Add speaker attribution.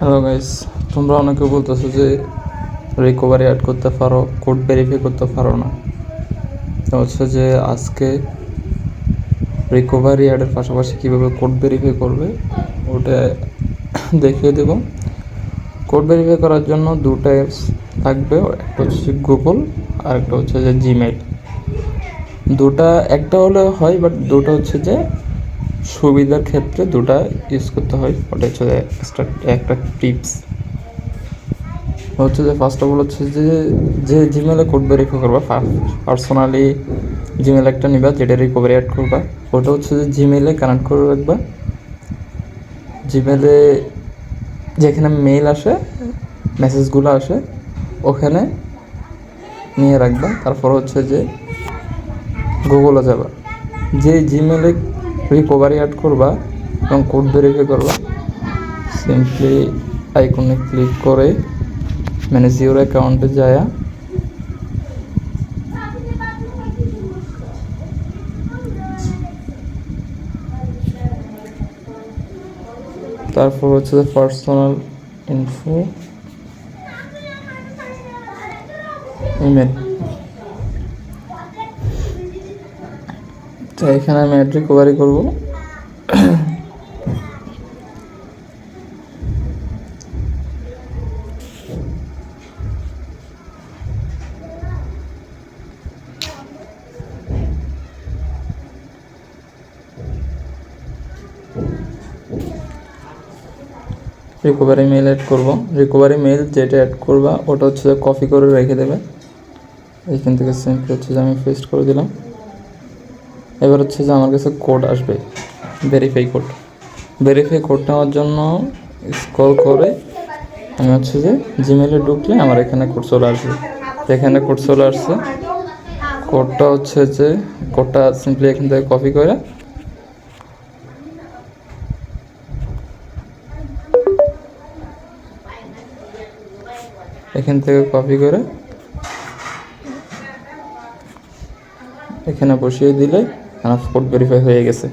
Speaker 1: Hello guys তোমরা অনেকে বলতেছো যে রিকভারি অ্যাড করতে পারো কোড ভেরিফাই করতে পারো না। হচ্ছে যে আজকে রিকভারি অ্যাডের পাশাপাশি কীভাবে কোড ভেরিফাই করবে, ওটা দেখিয়ে দেব। কোড ভেরিফাই করার জন্য দুটো অ্যাপস থাকবে, একটা হচ্ছে গুগল আর একটা হচ্ছে যে জিমেল দুটা, একটা হলে হয় বাট দুটো হচ্ছে যে সুবিধার ক্ষেত্রে দুটা ইউজ করতে হয়। ওটা হচ্ছে extra, একটা টিপস হচ্ছে যে ফার্স্ট অফ অল হচ্ছে যে যে জিমেলে কোড ভেরিফাই করবা পার্সোনালি জিমেল একটা নিবা, যেটা রিকভারি অ্যাড করবা। ওটা হচ্ছে যে জিমেলে কানেক্ট করে রাখবা। জিমেলে যেখানে মেইল আসে মেসেজগুলো আসে, ওখানে নিয়ে রাখবা। তারপর হচ্ছে যে গুগলে যাবা। যে জিমেলে রিকভারি অ্যাড করবা এবং কোড ভেরিফাই করবা। সিম্পলি আইকনে ক্লিক করে ম্যানেজ ইউর অ্যাকাউন্টে যায়। তারপর হচ্ছে পার্সোনাল ইনফো ইমেল তো এখানে আমি অ্যাড রিকভারি করব। রিকভারি মেল অ্যাড করব। রিকভারি মেল যেটা অ্যাড করবা, ওটা হচ্ছে কপি করে রেখে দেবে। এইখান থেকে সিম্পলি হচ্ছে আমি পেস্ট করে দিলাম। এবার হচ্ছে যে আমার কাছে কোড আসবে ভেরিফাই কোড ভেরিফাই কোড নেওয়ার জন্য স্ক্রল করে আমি হচ্ছে যে জিমেলে ঢুকলে আমার এখানে কোড চলে আসবে। এখানে কোড চলে আসছে। কোডটা হচ্ছে যে কোডটা সিম্পলি এখান থেকে কপি করে এখান থেকে কপি করে এখানে বসিয়ে দিলে আমার ফোর্ট ভেরিফাই হয়ে গেছে।